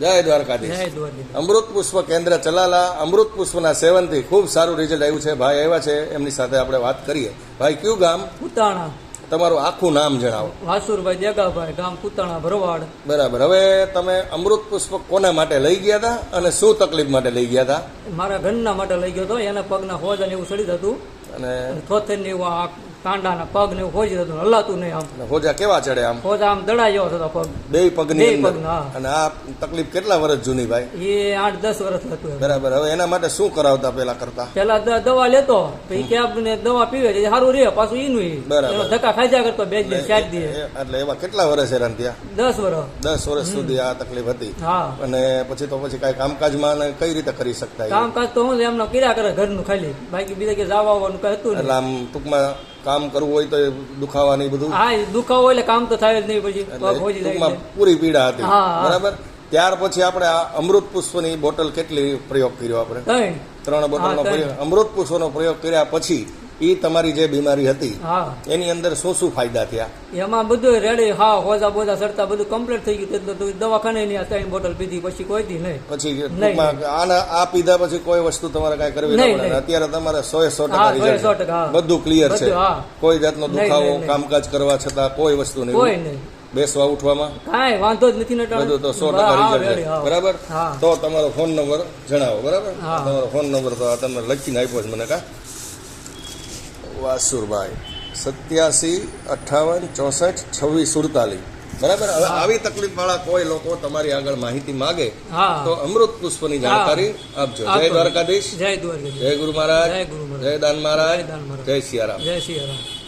જય દ્વારકાધીશ. અમૃત પુષ્પ કેન્દ્ર ચલાલા અમૃત પુષ્પના સેવનથી ખૂબ સારું રિઝલ્ટ આવ્યું છે. ભાઈ આવ્યા છે એમની સાથે આપણે વાત કરીએ. ભાઈ કયું ગામ? ઉતાણા તમારું આખું નામ જણાવો. વાસુરભાઈ દેગાભાઈ ગામ કુતાણા ભરવાડ. બરાબર. હવે તમે અમૃત પુષ્પ કોના માટે લઈ ગયા હતા અને શું તકલીફ માટે લઈ ગયા હતા? મારા ઘરના માટે લઈ ગયો હતો. એના પગના હોજ અને એવું સડી જતું. અને થોથેરની કાંડાના પગ ને હોજી જતું હલાતું નહીં આમ. હોજા કેવા ચડે આમ? હોજા આમ દડાઈ જેવો થતો પગ. બે પગની અને આ તકલીફ કેટલા વર્ષ જૂની ભાઈ? એ આઠ દસ વર્ષ હતું બરાબર હવે એના માટે શું કરાવતા પેલા કરતા? પેલા દવા લેતો પછી કેબ ને દવા પીવે છે સારું રે પાછું ઈનું. બરાબર. ધક્કા ખાઈ કરતો બે દિવસ ચાર દિવસ. એટલે એવા કેટલા વર્ષ હેરાન થયા? દસ વર્ષ દસ વર્ષ સુધી આ તકલીફ હતી. હા. અને પછી તો પછી કાંઈ કામકાજમાં કઈ રીતે કરી શકતા કામકાજ તો હું એમનો કર્યા કરે ઘરનું ખાલી. બાકી બીજા કે જવા આવવાનું કઈ હતું એટલે આમ ટૂંકમાં કામ કરવું હોય તો દુખાવા નહીં બધું. હા દુખાવો એટલે કામ તો થાય જ નહીં પછી ટૂંકમાં પૂરી પીડા હતી. બરાબર? ત્યાર પછી આપણે આ અમૃત પુષ્પની બોટલ કેટલી પ્રયોગ કર્યો આપણે? ત્રણ. ત્રણ બોટલનો પ્રયોગ. અમૃત પુષ્પનો પ્રયોગ કર્યા પછી એ તમારી જે બીમારી હતી એની અંદર શું શું ફાયદા થયા? એમાં બધું રેડી હા હોજા બોજા સડતા બધું કમ્પ્લીટ થઈ ગયું. તો દવાખાને ની આ ત્રણ બોટલ પીધી પછી કોઈ દી નહીં. પછી આના આ પીધા પછી કોઈ વસ્તુ તમારે કઈ કરવી નહીં, પડે. અત્યારે તમારે સો સો ટકા. બધું ક્લિયર છે. કોઈ જાતનો દુખાવો. કામકાજ કરવા છતાં કોઈ વસ્તુ કોઈ નહીં. બેસવા ઉઠવામાં? કાંઈ વાંધો જ નથી બધું તો સો ટકા રિઝલ્ટ. બરાબર? તો તમારો ફોન નંબર જણાવો બરાબર? તમારો ફોન નંબર તો તમે લખીને આપ્યો છે મને કા? વાસુરભાઈ સત્યાસી અઠાવન ચોસઠ છવ્વીસ સુડતાલીસ. બરાબર? હવે આવી તકલીફ વાળા કોઈ લોકો તમારી આગળ માહિતી માગે તો અમૃત પુષ્પની જાણકારી આપજો. જય દ્વારકાધીશ. જય દ્વારકાધીશ. જય ગુરુ મહારાજ. જય ગુરુ દાન મહારાજ. જય દાન મહારાજ. જય સિયારામ. જય સિયારામ.